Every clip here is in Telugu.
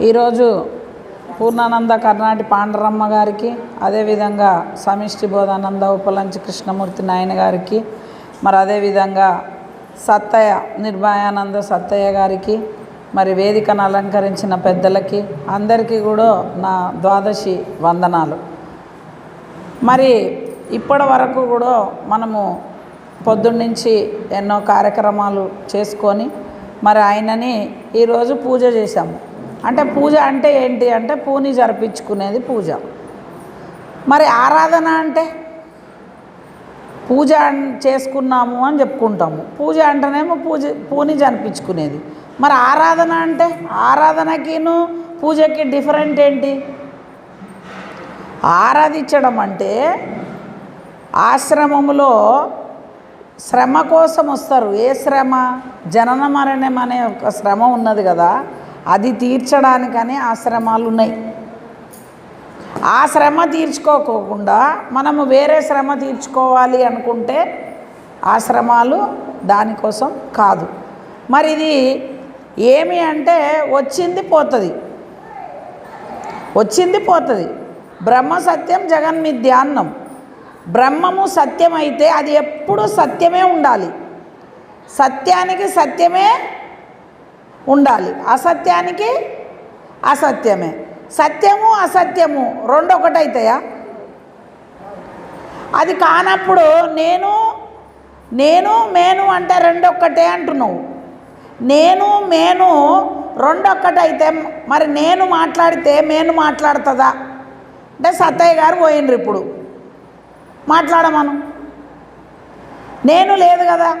ఈరోజు పూర్ణానంద కర్ణాటి పాండరమ్మ గారికి అదేవిధంగా సమిష్టి బోధానంద ఉపలంచి కృష్ణమూర్తి నాయన గారికి మరి అదేవిధంగా సత్తయ్య నిర్భయానంద సత్తయ్య గారికి మరి వేదికను అలంకరించిన పెద్దలకి అందరికీ కూడా నా ద్వాదశి వందనాలు. మరి ఇప్పటి వరకు కూడా మనము పొద్దున్నుంచి ఎన్నో కార్యక్రమాలు చేసుకొని మరి ఆయనని ఈరోజు పూజ చేశాము. అంటే పూజ అంటే ఏంటి అంటే పూని జరిపించుకునేది పూజ. మరి ఆరాధన అంటే? పూజ చేసుకున్నాము అని చెప్పుకుంటాము. పూజ అంటేనేమో పూజ పూని జరిపించుకునేది. మరి ఆరాధన అంటే? ఆరాధనకిను పూజకి డిఫరెంట్ ఏంటి? ఆరాధించడం అంటే ఆశ్రమంలో శ్రమ కోసం వస్తారు. ఏ శ్రమ? జనన మరణం అనే ఒక శ్రమ ఉన్నది కదా. అది తీర్చడానికనే ఆశ్రమాలు ఉన్నాయి ఆ శ్రమ తీర్చుకోకుండా మనము వేరే శ్రమ తీర్చుకోవాలి అనుకుంటే ఆశ్రమాలు దానికోసం కాదు. మరి ఇది ఏమి అంటే వచ్చింది పోతుంది. వచ్చింది పోతుంది. బ్రహ్మ సత్యం జగన్మిథ్య అన్నం బ్రహ్మము సత్యం అయితే అది ఎప్పుడూ సత్యమే ఉండాలి. సత్యానికి సత్యమే ఉండాలి. అసత్యానికి అసత్యమే. సత్యము అసత్యము రెండు ఒకటైతాయా అది కానప్పుడు నేను నేను మేను అంటే రెండు ఒక్కటే అంటున్నావు. నేను మేను రెండు ఒక్కటైతే మరి నేను మాట్లాడితే మేను మాట్లాడుతుందా? అంటే సత్తయ్య గారు పోయిండ్రు ఇప్పుడు. మాట్లాడమను. నేను లేదు కదా?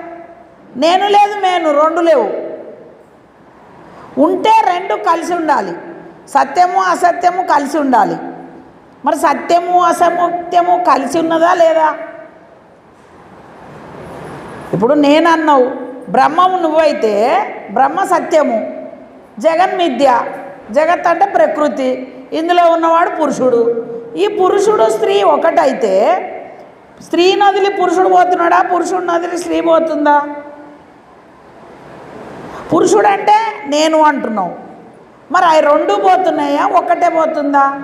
నేను లేదు మేను రెండు లేవు. ఉంటే రెండు కలిసి ఉండాలి. సత్యము అసత్యము కలిసి ఉండాలి. మరి సత్యము అసత్యము కలిసి ఉన్నదా లేదా? ఇప్పుడు నేను అన్నావు బ్రహ్మము నువ్వైతే బ్రహ్మ సత్యము జగన్ మిథ్య జగత్ అంటే ప్రకృతి ఇందులో ఉన్నవాడు పురుషుడు. ఈ పురుషుడు స్త్రీ ఒకటైతే స్త్రీ నదిలి పురుషుడు పోతున్నాడా? పురుషుడు నదిలి స్త్రీ పోతుందా? పురుషుడు అంటే నేను అంటున్నావు. మరి అవి రెండు పోతున్నాయా? ఒక్కటే పోతుందా?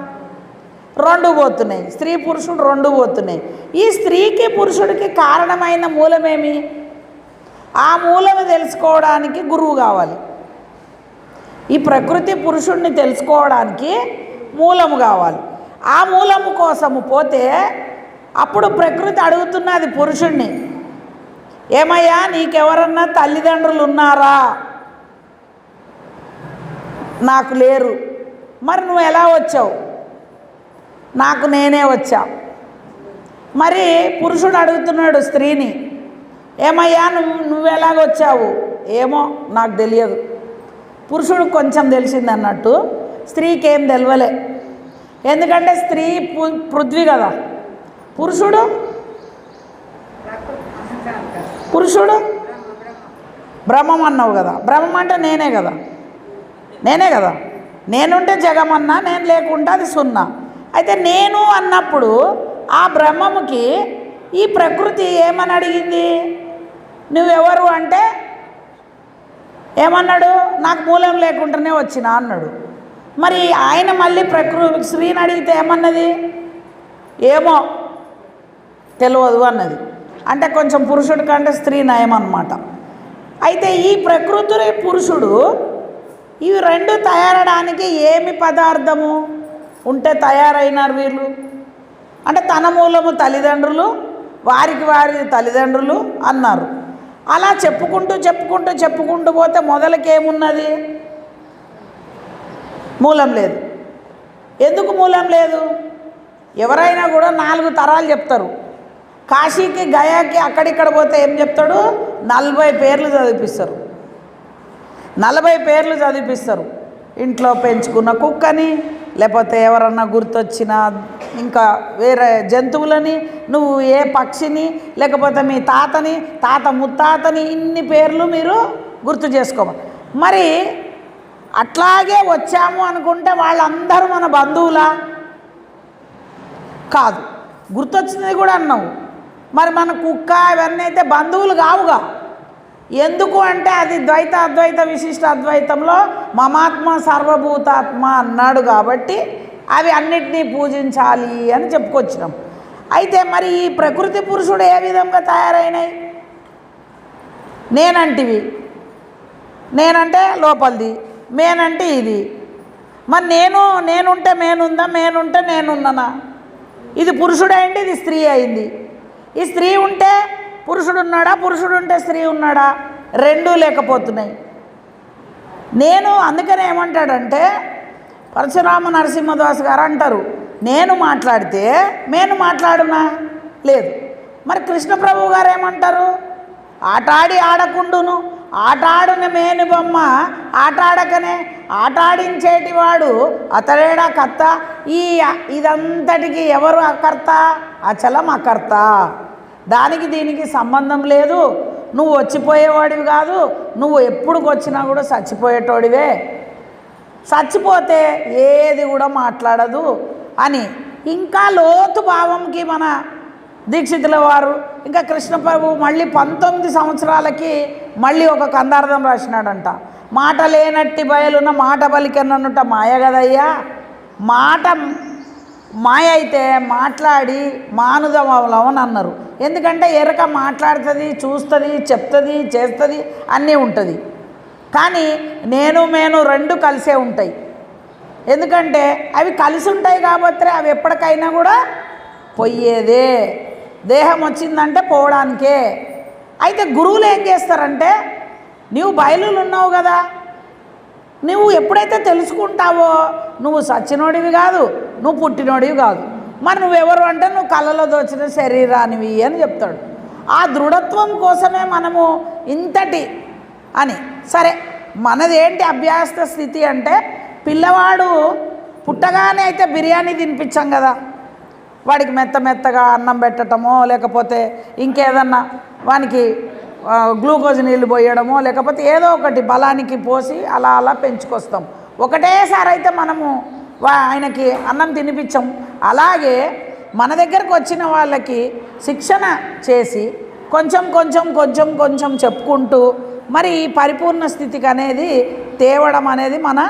రెండు పోతున్నాయి. స్త్రీ పురుషుడు రెండు పోతున్నాయి. ఈ స్త్రీకి పురుషుడికి కారణమైన మూలమేమి? ఆ మూలము తెలుసుకోవడానికి గురువు కావాలి. ఈ ప్రకృతి పురుషుడిని తెలుసుకోవడానికి మూలము కావాలి. ఆ మూలము కోసము పోతే అప్పుడు ప్రకృతి అడుగుతున్నది పురుషుణ్ణి. ఏమయ్యా నీకెవరన్నా తల్లిదండ్రులు ఉన్నారా నాకు లేరు. మరి నువ్వు ఎలా వచ్చావు? నాకు నేనే వచ్చా. మరి పురుషుడు అడుగుతున్నాడు స్త్రీని ఏమయ్యా నువ్వు నువ్వు ఎలాగొచ్చావు ఏమో నాకు తెలియదు. పురుషుడు కొంచెం తెలిసింది అన్నట్టు స్త్రీకి ఏం తెలియలే ఎందుకంటే స్త్రీ పు- పృథ్వీ కదా. పురుషుడు పురుషుడు బ్రహ్మం అన్నావు కదా. బ్రహ్మం అంటే నేనే కదా. నేనే కదా. నేనుంటే జగమన్నా నేను లేకుండా అది సున్నా. అయితే నేను అన్నప్పుడు ఆ బ్రహ్మముకి ఈ ప్రకృతి ఏమని అడిగింది? నువ్వెవరు అంటే? ఏమన్నాడు? నాకు మూలం లేకుండానే వచ్చిన అన్నాడు. మరి ఆయన మళ్ళీ ప్రకృతి స్త్రీని అడిగితే ఏమన్నది? ఏమో తెలియదు అన్నది. అంటే కొంచెం పురుషుడి కంటే స్త్రీ నయం అయితే ఈ ప్రకృతి పురుషుడు ఇవి రెండు తయారడానికి ఏమి పదార్థము? ఉంటే తయారైనారు వీళ్ళు. అంటే తన మూలము తల్లిదండ్రులు వారికి వారి తల్లిదండ్రులు అన్నారు. అలా చెప్పుకుంటూ చెప్పుకుంటూ చెప్పుకుంటూ పోతే మొదలకేమున్నది? మూలం లేదు. ఎందుకు మూలం లేదు? ఎవరైనా కూడా నాలుగు తరాలు చెప్తారు. కాశీకి గయాకి అక్కడిక్కడ పోతే ఏం చెప్తాడు? నలభై పేర్లు చదివిపిస్తారు. నలభై పేర్లు చదివిపిస్తారు. ఇంట్లో పెంచుకున్న కుక్కని లేకపోతే ఎవరన్నా గుర్తొచ్చిన ఇంకా వేరే జంతువులని నువ్వు ఏ పక్షిని లేకపోతే మీ తాతని తాత ముత్తాతని ఇన్ని పేర్లు మీరు గుర్తు చేసుకోవాలి. మరి అట్లాగే వచ్చాము అనుకుంటే వాళ్ళందరూ మన బంధువులా? కాదు. గుర్తొచ్చినది కూడా అన్నావు. మరి మన కుక్క ఇవన్నీ అయితే బంధువులు కావుగా. ఎందుకు అంటే అది ద్వైత అద్వైత విశిష్ట అద్వైతంలో మమాత్మ సర్వభూతాత్మ అన్నాడు కాబట్టి అవి అన్నిటినీ పూజించాలి అని చెప్పుకొచ్చినాం. అయితే మరి ఈ ప్రకృతి పురుషుడు ఏ విధంగా తయారైనాయి? నేనంటివి. నేనంటే లోపలిది. మేనంటే ఇది. మరి నేను నేనుంటే మేనుందా? మేనుంటే నేనున్నానా? ఇది పురుషుడైంది ఇది స్త్రీ అయింది. ఈ స్త్రీ ఉంటే పురుషుడు ఉన్నాడా పురుషుడు ఉంటే స్త్రీ ఉన్నాడా? రెండూ లేకపోతున్నాయి. నేను అందుకనే ఏమంటాడంటే పరశురామ నరసింహదాస్ గారు అంటారు నేను మాట్లాడితే నేను మాట్లాడునా? లేదు. మరి కృష్ణప్రభు గారు ఏమంటారు? ఆటాడి ఆడకుండును ఆటాడిన మేను బొమ్మ ఆటాడకనే ఆటాడించేటివాడు అతడేడా కర్త? ఈ ఇదంతటికి ఎవరు అకర్త అచలం అకర్త దానికి దీనికి సంబంధం లేదు. నువ్వు వచ్చిపోయేవాడివి కాదు. నువ్వు ఎప్పుడుకొచ్చినా కూడా చచ్చిపోయేటోడివే. చచ్చిపోతే ఏది కూడా మాట్లాడదు అని. ఇంకా లోతు భావంకి మన దీక్షితుల వారు ఇంకా కృష్ణప్రభు మళ్ళీ పంతొమ్మిది సంవత్సరాలకి మళ్ళీ ఒక కందార్థం రాసినాడంట. మాట లేనట్టి బయలున్న మాట బలికన్నట మాయ కదయ్యా? మాట మాయ అయితే మాట్లాడి మానుదమలం అన్నారు. ఎందుకంటే ఎరక మాట్లాడుతుంది చూస్తుంది చెప్తుంది చేస్తుంది అన్నీ ఉంటుంది. కానీ నేను మేను రెండు కలిసే ఉంటాయి. ఎందుకంటే అవి కలిసి ఉంటాయి కాబట్టి అవి ఎప్పటికైనా కూడా పోయేదే. దేహం వచ్చిందంటే పోవడానికే. అయితే గురువులు ఏం చేస్తారంటే నీవు బయలులు ఉన్నావు కదా నువ్వు ఎప్పుడైతే తెలుసుకుంటావో నువ్వు సచ్చినోడివి కాదు నువ్వు పుట్టినోడివి కాదు. మరి నువ్వెవరు అంటే నువ్వు కళ్ళలో దోచిన శరీరానివి అని చెప్తాడు. ఆ దృఢత్వం కోసమే మనము ఇంతటి అని. సరే మనదేంటి అభ్యాస స్థితి అంటే పిల్లవాడు పుట్టగానే అయితే బిర్యానీ తినిపించాం కదా. వాడికి మెత్త మెత్తగా అన్నం పెట్టడమో లేకపోతే ఇంకేదన్నా వానికి గ్లూకోజ్ నీళ్ళు పోయడమో లేకపోతే ఏదో ఒకటి బలానికి పోసి అలా అలా పెంచుకొస్తాం. ఒకటేసారి అయితే మనము ఆయనకి అన్నం తినిపించాం. అలాగే మన దగ్గరకు వచ్చిన వాళ్ళకి శిక్షణ చేసి కొంచెం కొంచెం కొంచెం కొంచెం చెప్పుకుంటూ మరి ఈ పరిపూర్ణ స్థితికి అనేది తేవడం అనేది మన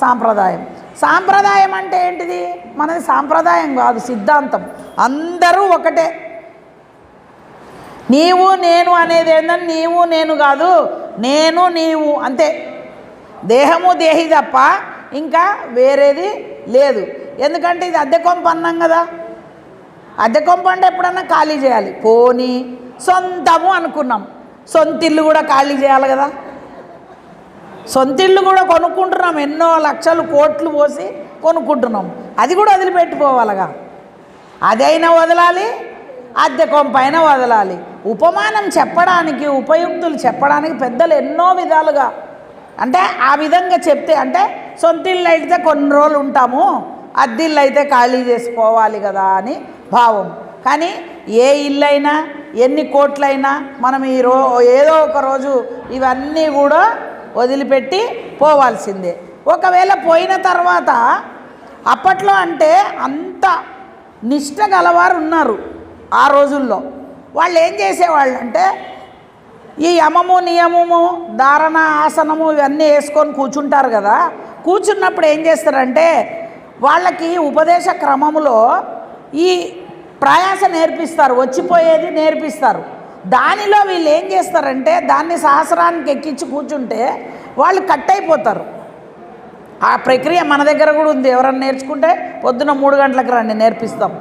సాంప్రదాయం. సాంప్రదాయం అంటే ఏంటిది? మనది సాంప్రదాయం కాదు సిద్ధాంతం. అందరూ ఒకటే. నీవు నేను అనేది ఏంటంటే నీవు నేను కాదు నేను నీవు అంతే. దేహము దేహి తప్ప ఇంకా వేరేది లేదు. ఎందుకంటే ఇది అద్దె కొంప అన్నాం కదా. అద్దె కొంప అంటే ఎప్పుడన్నా ఖాళీ చేయాలి. పోనీ సొంతము అనుకున్నాం. సొంతిల్లు కూడా ఖాళీ చేయాలి కదా. సొంతిల్లు కూడా కొనుక్కుంటున్నాం. ఎన్నో లక్షలు కోట్లు పోసి కొనుక్కుంటున్నాం. అది కూడా వదిలిపెట్టుకోవాలిగా. అదైనా వదలాలి అద్దెకం పైన వదలాలి. ఉపమానం చెప్పడానికి ఉపయుక్తులు చెప్పడానికి పెద్దలు ఎన్నో విధాలుగా అంటే ఆ విధంగా చెప్తే అంటే సొంతిల్లు అయితే కొన్ని రోజులు ఉంటాము అద్దిల్లు అయితే ఖాళీ చేసుకోవాలి కదా అని భావం. కానీ ఏ ఇల్లైనా ఎన్ని కోట్లైనా మనం ఈ రో ఏదో ఒక రోజు ఇవన్నీ కూడా వదిలిపెట్టి పోవాల్సిందే. ఒకవేళ పోయిన తర్వాత అప్పట్లో అంటే అంత నిష్ట గలవారు ఉన్నారు ఆ రోజుల్లో వాళ్ళు ఏం చేసేవాళ్ళు అంటే ఈ యమము నియమము ధారణ ఆసనము ఇవన్నీ వేసుకొని కూర్చుంటారు కదా. కూర్చున్నప్పుడు ఏం చేస్తారంటే వాళ్ళకి ఉపదేశ క్రమములో ఈ ప్రయాస నేర్పిస్తారు వచ్చిపోయేది నేర్పిస్తారు. దానిలో వీళ్ళు ఏం చేస్తారంటే దాన్ని సహస్రానికి ఎక్కించి కూర్చుంటే వాళ్ళు కట్ అయిపోతారు. ఆ ప్రక్రియ మన దగ్గర కూడా ఉంది. ఎవరన్నా నేర్చుకుంటే పొద్దున మూడు గంటలకు రండి నేర్పిస్తాం.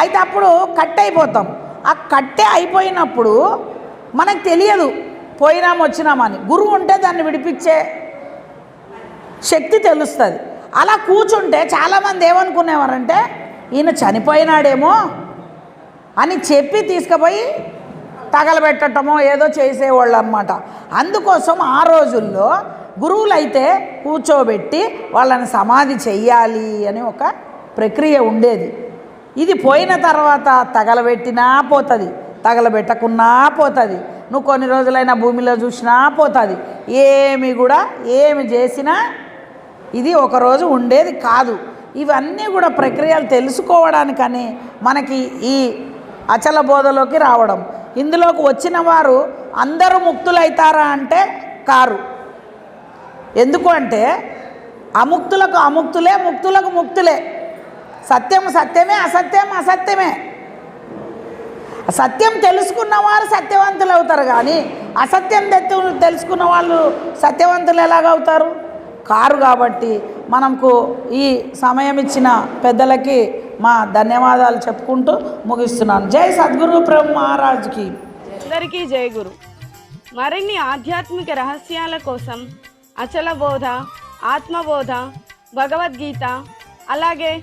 అయితే అప్పుడు కట్ అయిపోతాం. ఆ కట్టే అయిపోయినప్పుడు మనకు తెలియదు పోయినాం వచ్చినామని గురువు ఉంటే దాన్ని విడిపించే శక్తి తెలుస్తుంది. అలా కూర్చుంటే చాలామంది ఏమనుకునేవారంటే ఈయన చనిపోయినాడేమో అని చెప్పి తీసుకుపోయి తగలబెట్టటమో ఏదో చేసేవాళ్ళు అనమాట అందుకోసం ఆ రోజుల్లో గురువులైతే కూర్చోబెట్టి వాళ్ళని సమాధి చెయ్యాలి అని ఒక ప్రక్రియ ఉండేది. ఇది పోయిన తర్వాత తగలబెట్టినా పోతుంది తగలబెట్టకున్నా పోతుంది నువ్వు కొన్ని రోజులైనా భూమిలో చూసినా పోతుంది. ఏమి కూడా ఏమి చేసినా ఇది ఒకరోజు ఉండేది కాదు. ఇవన్నీ కూడా ప్రక్రియలు తెలుసుకోవడానికని మనకి ఈ అచల బోధలోకి రావడం. ఇందులోకి వచ్చిన వారు అందరూ ముక్తులైతారా అంటే కారు. ఎందుకు అంటే అముక్తులకు అముక్తులే ముక్తులకు ముక్తులే. సత్యం సత్యమే అసత్యం అసత్యమే. సత్యం తెలుసుకున్న వారు సత్యవంతులు అవుతారు కానీ అసత్యం తెత్తు తెలుసుకున్న వాళ్ళు సత్యవంతులు ఎలాగవుతారు? కారు కాబట్టి మనకు ఈ సమయం ఇచ్చిన పెద్దలకి మా ధన్యవాదాలు చెప్పుకుంటూ ముగిస్తున్నాను. జై సద్గురు ప్రభు మహారాజ్కి. అందరికీ జై గురు. మరిన్ని ఆధ్యాత్మిక రహస్యాల కోసం అచల బోధ ఆత్మబోధ భగవద్గీత అలాగే